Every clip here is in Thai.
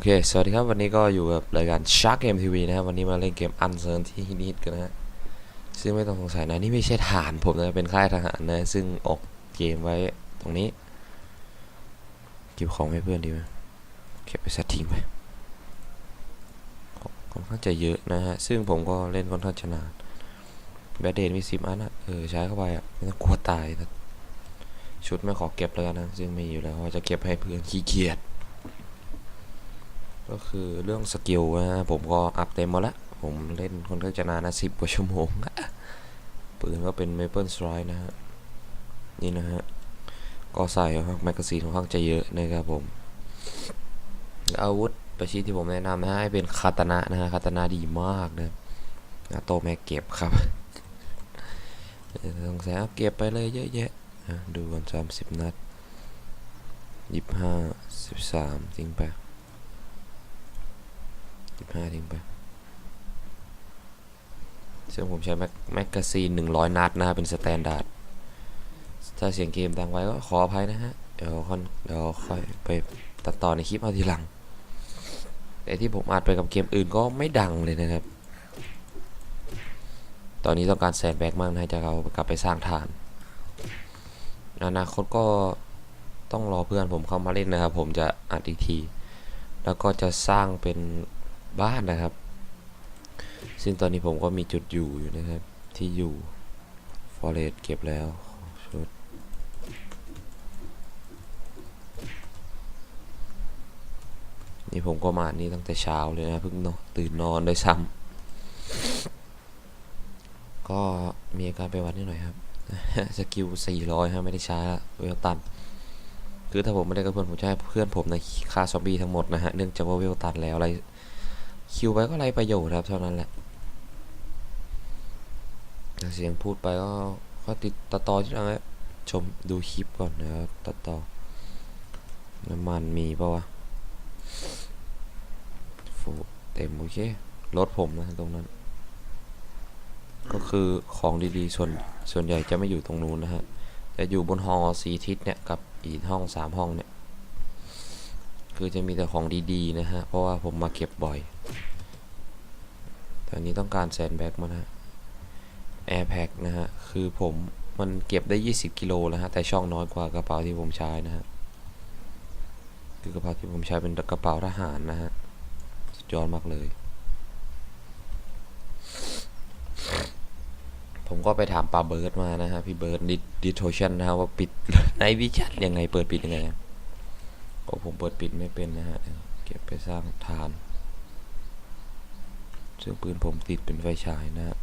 อเค สวัสดีครับ วันนี้ก็อยู่กับรายการ Shark Game TV นะครับ วันนี้มาเล่นเกม Uncertain ที่ฮิตกันนะฮะ ซึ่งไม่ต้องสงสัยนะ นี่ไม่ใช่ฐานผมนะ เป็นค่ายทหารนะ ซึ่งออกเกมไว้ตรงนี้ เก็บของให้เพื่อนดีไหมเก็บไปสักทิ้งไปค่อนข้างจะเยอะนะฮะ ซึ่งผมก็เล่นค่อนข้างจะนานแบดเดนมีสิบอันอะเออ ใช้เข้าไปอะ ไม่ต้องกลัวตายนะชุดไม่ขอเก็บแล้วกันนะ ซึ่งมีอยู่แล้วว่าจะเก็บให้เพื่อนขี้เกียจ ก็คือเรื่องสกิลนะผมก็อัพเต็มมาแล้วผมเล่นคนข้างจะนานนะสิบกว่าชั่วโมงปืนก็เป็น Maple Strike นะฮะ นี่นะฮะ ก็ใส่แมกกาซีนค่อนข้างจะเยอะนะครับผม อาวุธประชิดที่ผมแนะนำนะฮะ ให้เป็นคาตานะนะฮะคาตานะดีมากนะนาโตแม่เก็บครับสงสัยเอาเก็บไปเลยเยอะแยะอะดูก่อนสามสิบนัดยี่สิบห้าสิบสามจริงปะ สิบห้าทิ้งไปซึ่งผมใช้แมกแมกกาซีนหนึ่งร้อยนัดนะฮะเป็นสแตนดาร์ด ถ้าเสียงเกมดังไว้ก็ขออภัยนะฮะ เดี๋ยวค่อนเดี๋ยวค่อยไปตัดต่อในคลิปเอาทีหลัง แต่ที่ผมอัดไปกับเกมอื่นก็ไม่ดังเลยนะครับ ตอนนี้ต้องการแซนแบ็กมากนะจะเอากลับไปสร้างฐาน อนาคตก็ต้องรอเพื่อนผมเข้ามาเล่นนะครับ ผมจะอัดอีกที แล้วก็จะสร้างเป็น บ้านนะครับ ซึ่งตอนนี้ผมก็มีจุดอยู่อยู่นะครับ ที่อยู่ฟอเรสเก็บแล้วชุดนี่ผมก็มานี่ตั้งแต่เช้าเลยนะเพิ่งนอนตื่นนอนได้วยซ้ำก็มีอาการไปวัดนิดหน่อยครับ สกิล400ครับไม่ได้ใช้ละเวลตัน คือถ้าผมไม่ได้กับเพื่อนผมจะให้เพื่อนผมในะฆ่าซอมบี้ทั้งหมดนะฮะ เนื่องจากว่าเวลตันแล้วอะไร คิวไปก็ไรประโยชน์ครับเท่านั้นแหละเสียงพูดไปก็ก็ติดตัดต่อที่ไหนชมดูคลิปก่อนนะครับตัดต่อน้ำมันมีปะวะฟูเต็มโอเครถผมนะตรงนั้น ก็คือของดีๆส่วนส่วนใหญ่จะไม่อยู่ตรงนู้นนะฮะจะอยู่บนหอสีทิศเนี่ยกับอีกห้องสามห้องเนี่ยคือจะมีแต่ของดีๆนะฮะเพราะว่าผมมาเก็บบ่อย ตอนนี้ต้องการแซนแบ็กมานะแอร์แพ็กนะฮะ คือผมมันเก็บได้ 20 กิโลแล้วฮะ แต่ช่องน้อยกว่ากระเป๋าที่ผมใช้นะฮะ คือกระเป๋าที่ผมใช้เป็นกระเป๋าทหารนะฮะ สุดยอดมากเลย ผมก็ไปถามปาเบิร์ดมานะฮะ พี่เบิร์ดดิดิโทชันนะฮะว่าปิดในวิชัดยังไงเปิดปิดยังไงก็ผมเปิดปิดไม่เป็นนะฮะ เก็บไปสร้างฐาน ซึ่งปืนผมติดเป็นไฟฉายนะ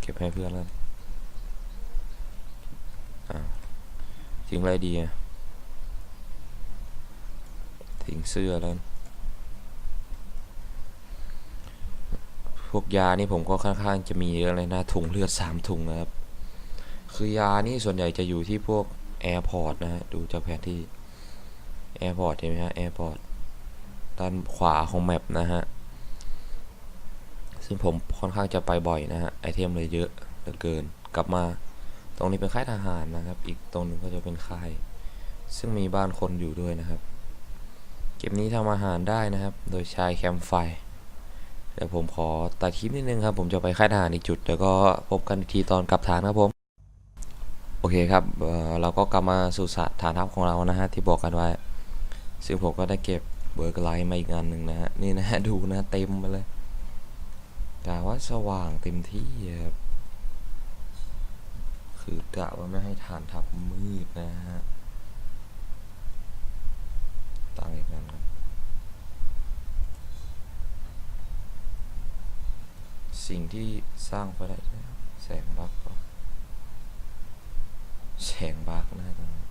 เก็บให้เพื่อนแล้วอ่าทิ้งอะไรดีอะทิ้งเสื้อแล้ว พวกยานี่ผมก็ค่อนข้างจะมีเยอะเลยนะถุงเลือดสามถุงนะครับ คือยานี่ส่วนใหญ่จะอยู่ที่พวกแอร์พอร์ตนะฮะ ดูจากแผนที่แอร์พอร์ตเห็นไหมฮะแอร์พอร์ตด้านขวาของแมปนะฮะ ซึ่งผมค่อนข้างจะไปบ่อยนะฮะไอเทมเลยเยอะเหลือเกิน กลับมาตรงนี้เป็นค่ายทหารนะครับ อีกตรงนึงก็จะเป็นค่าย ซึ่งมีบ้านคนอยู่ด้วยนะครับ เกมนี้ทำอาหารได้นะครับ โดยใช้แคมป์ไฟเดี๋ยวผมขอตัดคลิปนิดนึงครับ ผมจะไปค่ายทหารอีกจุดเดี๋ยวก็พบกันอีกทีตอนกลับฐานครับผม โอเคครับเเราก็กลับมาสู่สฐานทัพของเรานะฮะที่บอกกันไว้ ซึ่งผมก็ได้เก็บเบอร์กไลท์มาอีกงานหนึ่งนะฮะนี่นะฮะดูนะเต็มไปเลย กะว่าสว่างเต็มที่ครับคือกะว่าไม่ให้ฐานทัพมืดนะฮะตั้งอีกนั้นครับสิ่งที่สร้างไปได้แสงบักก็แสงบักนะตรงนั้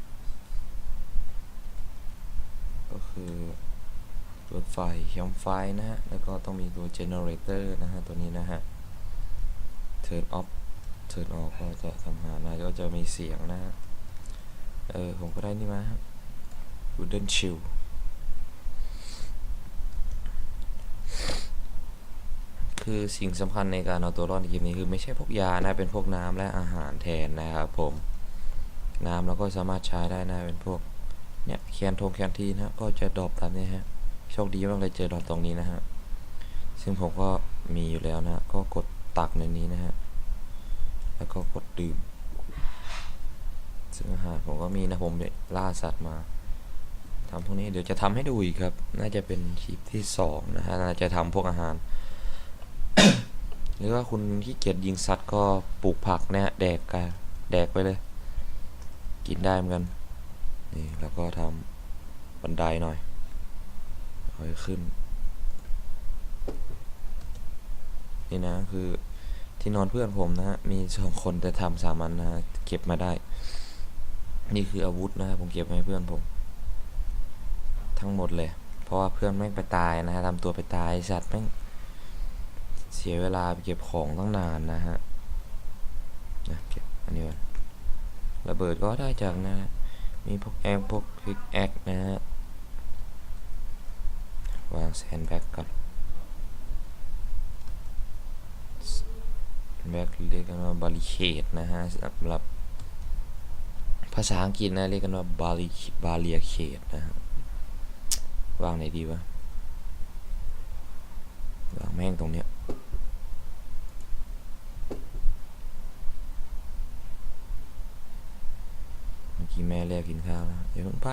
ก็คือ รถไฟแคมไฟนะฮะ แล้วก็ต้องมีตัวเจเนเรเตอร์นะฮะ ตัวนี้นะฮะ turn off turn off ก็จะทำงานนะก็จะมีเสียงนะฮะ เออ ผมก็ได้นี่มาครับ wooden shield คือสิ่งสำคัญในการเอาตัวรอดในเกมนี้คือไม่ใช่พวกยานะ เป็นพวกน้ำและอาหารแทนนะครับผม น้ำเราก็สามารถใช้ได้นะ เป็นพวกเนี่ยแคนทงแคนทีนะ ก็จะดรอปตามนี้ฮะ โชคดีมากเลยเจอดอทตรงนี้นะฮะ ซึ่งผมก็มีอยู่แล้วนะ ก็กดตักในนี้นะฮะ แล้วก็กดดื่ม ซึ่งอาหารผมก็มีนะผมไปล่าสัตว์มาทำพวกนี้เดี๋ยวจะทำให้ดูอีกครับ น่าจะเป็นคลิปที่สองนะฮะ น่าจะทำพวกอาหาร หรือว่าคุณขี้เกียจยิงสัตว์ก็ปลูกผักนะฮะแดกกันแดกไปเลย กินได้เหมือนกัน นี่แล้วก็ทำบันไดหน่อย เอาให้ขึ้น นี่นะคือที่นอนเพื่อนผมนะฮะ มีสองคนแต่ทำสามันนะเก็บมาได้ นี่คืออาวุธนะฮะผมเก็บไว้ให้เพื่อนผม ทั้งหมดเลย เพราะว่าเพื่อนแม่งไปตายนะฮะทำตัวไปตายสัตว์แม่งเสียเวลาไปเก็บของตั้งนานนะฮะนะเก็บอันนี้ไว้ระเบิดก็ได้จากนะ มีพวกแอคพวกพิกแอคนะฮะ วางแซนแบ็กก่อนแบ็กเรียกกันว่าบาริเคดนะฮะสำหรับ ภาษาอังกฤษนะเรียกกันว่าบาลิบาเลียเคดนะฮะวางไหนดีวะวางแม่งตรงเนี้ยเมื่อกี้แม่เรียกกินข้าวแล้วเดี๋ยวเพิ่งไป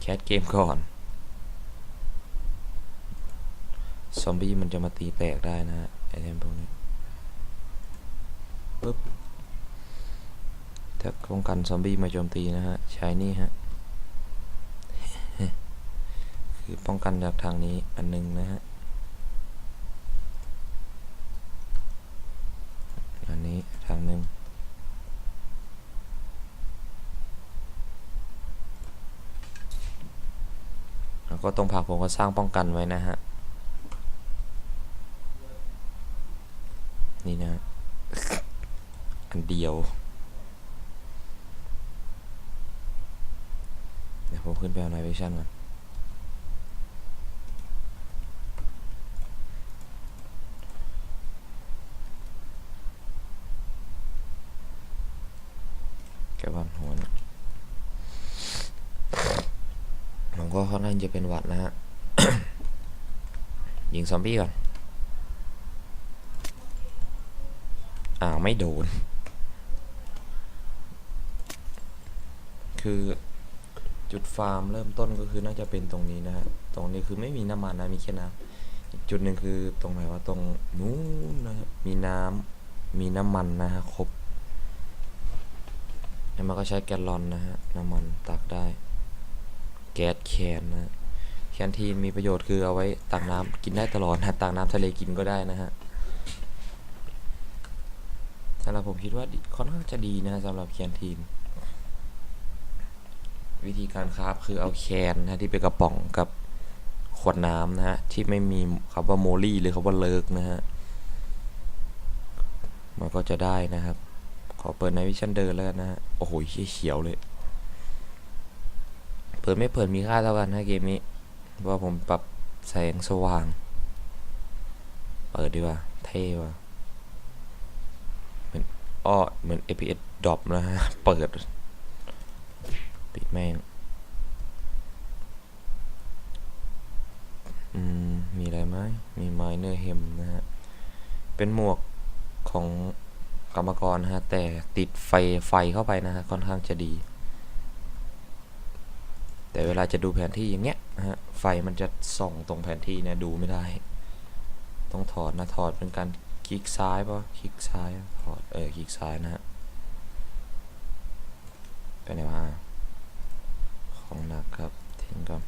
แคสเกมก่อน ซอมบี้มันจะมาตีแตกได้นะฮะไอเทมพวกนี้ปึ๊บถ้าป้องกันซอมบี้มาโจมตีนะฮะ ใช้นี่ฮะ คือป้องกันจากทางนี้อันหนึงนะฮะ อันนี้ทางหนึ่งแล้วก็ตรงผักผมก็สร้างป้องกันไว้นะฮะ นี่นะฮะียวเดี๋ยวผมขึ้นไปเอาไนวิชั่นก่อนแกวันหัวนผมก็ค่อนข้างจะเป็นหวัดนะฮะ ยิงซอมบี้ก่อนอ้าวไม่โดน คือจุดฟาร์มเริ่มต้นก็คือน่าจะเป็นตรงนี้นะฮะ ตรงนี้คือไม่มีน้ำมันนะมีแค่น้ำอีกจุดหนึ่งคือตรงไหนว่าตรงนู้นนะมีน้ำมีน้ำมันนะฮะครบแล้วมันก็ใช้แกลลอนนะฮะน้ำมันตักได้ แก๊สแคนนะแคนทีนมีประโยชน์คือเอาไว้ตักน้ำกินได้ตลอดนะตักน้ำทะเลกินก็ได้นะฮะสำหรับผมคิดว่าค่อนข้างจะดีนะสำหรับแคนทีน วิธีการคราฟคือเอาแคนนะที่เป็นกระป๋องกับขวดน้ำนะฮะที่ไม่มีคำว่าโมลี่หรือคำว่าเลิกนะฮะมันก็จะได้นะครับ ขอเปิดในวิชั่นเดินแล้วกันนะฮะโอ้โหเขียวเลย เปิดไม่เปิดมีค่าเท่ากันนะเกมนี้ว่าผมปรับแสงสว่าง เปิดดีกว่า เท่ว่ะเหมือนอ้อเหมือน FPS ดรอปนะฮะ เปิด ปิดแม่ง อืม มีอะไรไหม มีไมเนอร์เฮมนะฮะ เป็นหมวกของกรรมกรนะฮะ แต่ติดไฟไฟเข้าไปนะฮะ ค่อนข้างจะดี แต่เวลาจะดูแผนที่อย่างเงี้ยฮะ ไฟมันจะส่องตรงแผนที่เนี่ยดูไม่ได้ ต้องถอดนะ ถอดเป็นการคลิกซ้ายปะคลิกซ้าย ถอด เออ คลิกซ้ายนะฮะไปไหนวะ ของหนักครับ ทิ้งก่อน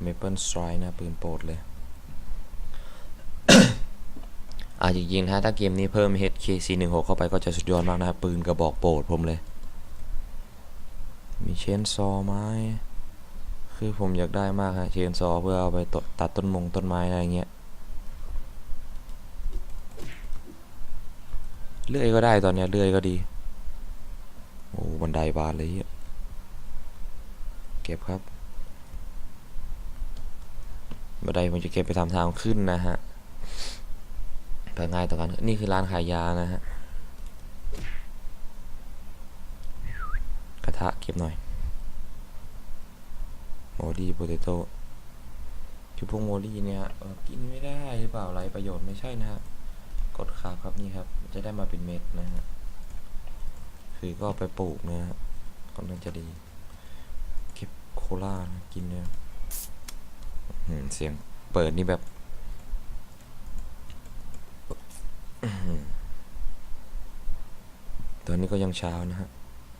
เมเปิลสไตร์นะปืนโปรดเลยอ่าจริงๆนะถ้าเกมนี้เพิ่ม HK416 เข้าไปก็จะสุดยอดมากนะครับ ปืนกระบอกโปรดผมเลย มีเชนซอไหมคือผมอยากได้มากฮะเชนซอเพื่อเอาไปตตัดต้นมงต้นไม้อะไรเงี้ย เลื่อยก็ได้ตอนเนี้ยเลื่อยก็ดี โอ้บันไดบานเลยเก็บครับบันไดผมจะเก็บไปทำทางขึ้นนะฮะไปง่ายต่อกันนี่คือร้านขายยานะฮะกระทะเก็บหน่อยโมลี่โปเตโต้คือพวกโมลี่เนี่ยกินไม่ได้หรือเปล่าไรประโยชน์ไม่ใช่นะฮะกดขาครับนี่ครับ จะได้มาเป็นเม็ดนะฮะคือก็ไปปลูกนะฮะก็น่าจะดีเก็บโคลานะกินเนี่ยเสียงเปิดนี่แบบตอนนี้ก็ยังเช้านะฮะ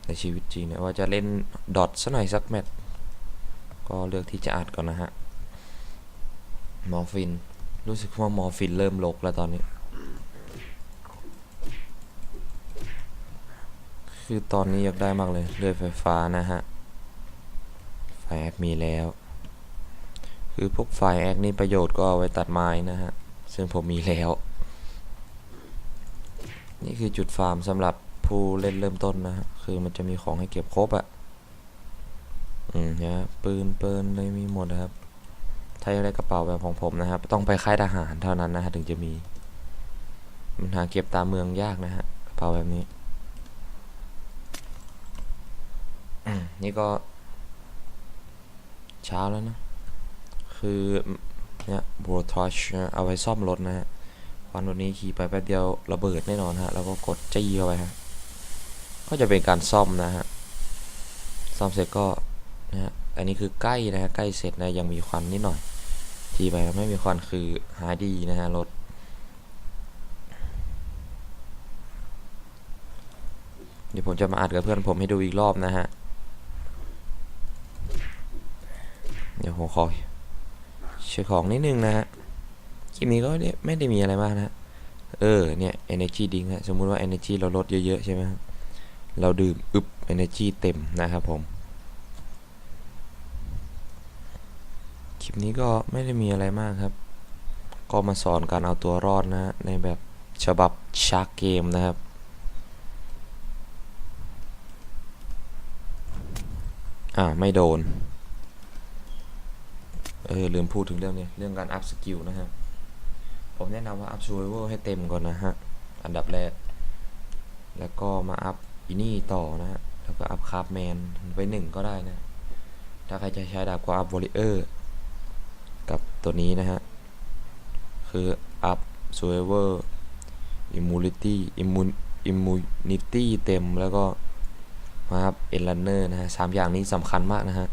ในชีวิตจริงเนี่ยว่าจะเล่นดอทสักหน่อยสักแมตช์ก็เลือกที่จะอัดก่อนนะฮะ มอร์ฟิน รู้สึกว่ามอร์ฟินเริ่มลกแล้วตอนนี้ คือตอนนี้อยากได้มากเลยเลื่อยไฟฟ้านะฮะไฟแอคมีแล้ว คือพวกไฟแอคนี่ประโยชน์ก็เอาไว้ตัดไม้นะฮะ ซึ่งผมมีแล้ว นี่คือจุดฟาร์มสำหรับผู้เล่นเริ่มต้นนะฮะ คือมันจะมีของให้เก็บครบอะอืมเนี่ยปืนเปินเลยมีหมดนะครับ ถ้าอยากได้กระเป๋าแบบของผมนะครับ ต้องไปค่ายทหารเท่านั้นนะฮะถึงจะมี มันหาเก็บตามเมืองยากนะฮะกระเป๋าแบบนี้ อืมนี่ก็ เช้าแล้วนะ คือเนี่ยบรทอชเอาไว้ซ่อมรถนะฮะวันวันนี้ขี่ไปแป๊บเดียวระเบิดแน่นอนฮะ แล้วก็กดจี้เข้าไปฮะ ก็จะเป็นการซ่อมนะฮะ ซ่อมเสร็จก็นะฮะ อันนี้คือใกล้นะฮะ ใกล้เสร็จนะ ยังมีควันนิดหน่อย ทีไปไม่มีควันคือหายดีนะฮะรถเดี๋ยวผมจะมาอัดกับเพื่อนผมให้ดูอีกรอบนะฮะ เดี๋ยวผมขอเช็คของนิดนึงนะฮะคลิปนี้ก็ไม่ได้มีอะไรมากนะ เออเนี่ย energy drink ฮะสมมุติว่า energy เราลดเยอะๆใช่ไหมครับเราดื่มอึบ energy เต็มนะครับผม คลิปนี้ก็ไม่ได้มีอะไรมากครับ ก็มาสอนการเอาตัวรอดนะ ในแบบฉบับชาร์กเกมนะครับอ่าไม่โดน ออลืมพูดถึงเรื่องนี้เรื่องการอัพสกิลนะฮะ ผมแนะนำว่าอัพ survival ให้เต็มก่อนนะฮะ อันดับแรก แล้วก็มาอัพอินี่ต่อนะฮะ แล้วก็อัพคาร์บแมนไปหนึ่งก็ได้นะ ถ้าใครจะใช้ดาบก็อัพวอริเออร์กับตัวนี้นะฮะ คืออัพ survival immunity immun immunity เต็มแล้วก็มาอัพ e n runner นะฮะสามอย่างนี้สำคัญมากนะฮะ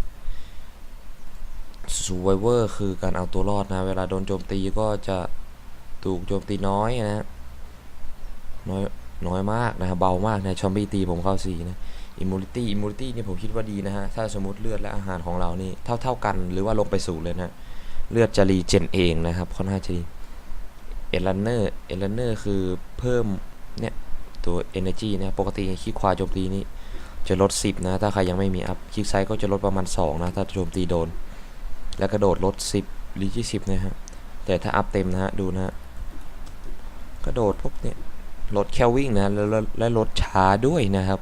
survivor คือการเอาตัวรอดนะ เวลาโดนโจมตีก็จะถูกโจมตีน้อยนะน้อยน้อยมากนะเบามากนะชอมบี้ตีผมเข้าสี่นะ immunity immunity นี่ผมคิดว่าดีนะฮะ ถ้าสมมติเลือดและอาหารของเรานี่เท่าเท่ากันหรือว่าลงไปสูงเลยนะเลือดจะรีเจนเองนะครับค่อนข้างจะดีเอลันเนอร์เอลันเนอร์คือเพิ่มเนี่ยตัว energy นะปกติคลิกขวาโจมตีนี่จะลด 10 นะ ถ้าใครยังไม่มีอัพคลิกซ้ายก็จะลดประมาณ 2 นะ ถ้าโจมตีโดน แล้วกระโดดลด 10 หรือ 20 นะฮะ แต่ถ้าอัพเต็มนะฮะ ดูนะฮะ กระโดดพวกเนี้ยลดแค่วิ่งนะแล้วแล้วและลดช้าด้วยนะครับ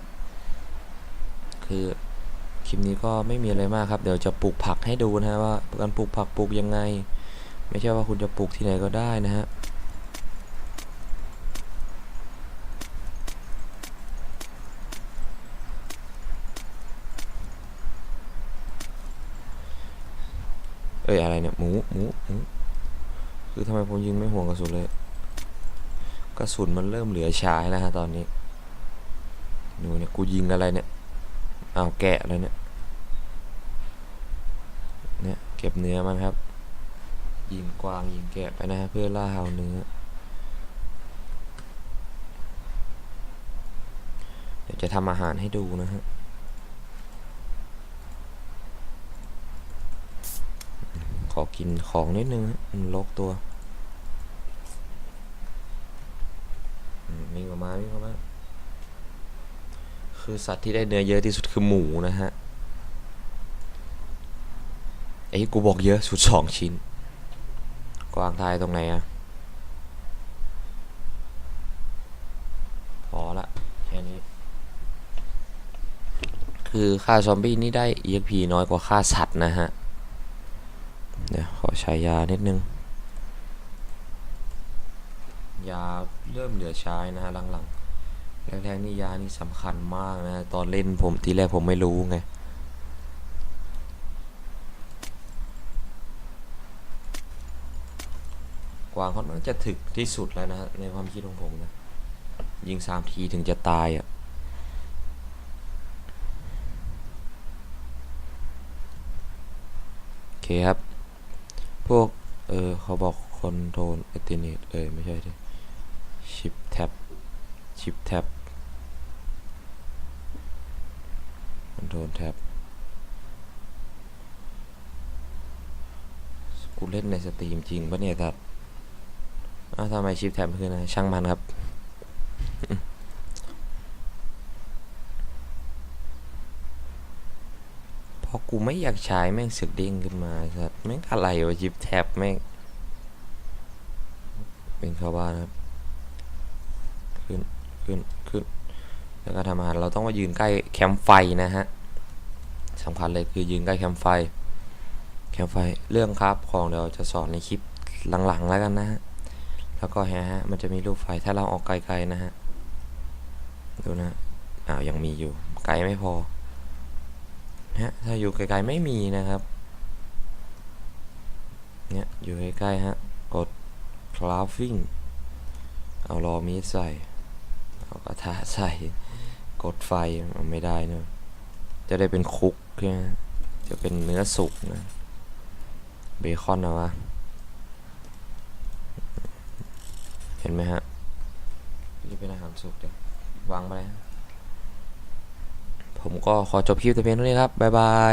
คือคลิปนี้ก็ไม่มีอะไรมากครับ เดี๋ยวจะปลูกผักให้ดูนะฮะว่าการปลูกผักปลูกยังไง ไม่ใช่ว่าคุณจะปลูกที่ไหนก็ได้นะฮะ อ้ยอะไรเนี่ยหมูหมูหมูคือทำไมผมยิงไม่ห่วงกระสุนเลย กระสุนมันเริ่มเหลือใช้แล้วฮะตอนนี้ดูเนี่ยกูยิงอะไรเนี่ยอ้าวแกะอะไรเนี่ยเนี่ยเก็บเนื้อมันครับ ยิงกวางยิงแกะไปนะฮะเพื่อล่าเอาเนื้อเดี๋ยวจะทำอาหารให้ดูนะฮะ ขอ กินของนิดนึงมันลกตัวมวิ่งออกมาวิ่งออกมาคือสัตว์ที่ได้เนื้อเยอะที่สุดคือหมูนะฮะไอ้กูบอกเยอะสุดสองชิ้น กวางทายตรงไหนอะพอละแค่นี้ คือค่าซอมบี้นี่ได้ EXP น้อยกว่าค่าสัตว์นะฮะ เดี๋ยวขอใช้ยานิดนึง ยาเริ่มเหลือใช้นะฮะหลังๆแรกๆนี่ยานี่สำคัญมากนะตอนเล่นผมทีแรกผมไม่รู้ไงกวางเขาน่าจะถึกที่สุดแล้วนะในความคิดของผมนะยิงสามทีถึงจะตายอะโอเคครับ พวก เออ เขาบอกคอนโทรลเอติเนตเออไม่ใช่ดิชิปแท็บชิปแท็บคอนโทรลแท็บกูเล่นในสตรีมจริงปะเนี่ยทัดอ้าวทำไมชิปแท็บขึ้นนะ ช่างมันครับ อกูไม่อยากใช้แม่งเสึกเด้งขึ้นมาสัตว์แม่งอะไรวะชิปแท็บแม่งเป็นเข้าบ้านครับ ขึ้นขึ้นขึ้นแล้วก็ทำอาหารเราต้องมายืนใกล้แคมป์ไฟนะฮะสำคัญเลยคือยืนใกล้แคมป์ไฟ แคมป์ไฟเรื่องครับของเดี๋ยวจะสอนในคลิปหลังๆแล้วกันนะฮะแล้วก็ฮะฮะมันจะมีรูปไฟถ้าเราออกไกลๆนะฮะดูนะอ้าวยังมีอยู่ไกลไม่พอ ฮะ ถ้าอยู่ไกลๆไม่มีนะครับ เนี่ย อยู่ใกล้ๆฮะ กด crafting เอารอมีดใส่ เอากระทะใส่ กดไฟไม่ได้นะ จะได้เป็นคุกใช่ไหมจะเป็นเนื้อสุกนะ เบคอนนะวะ เห็นไหมฮะ นี่เป็นอาหารสุกเดี๋ยววางไปเลย ผมก็ขอจบคลิปแต่เพียงเท่านี้ครับ บ๊ายบาย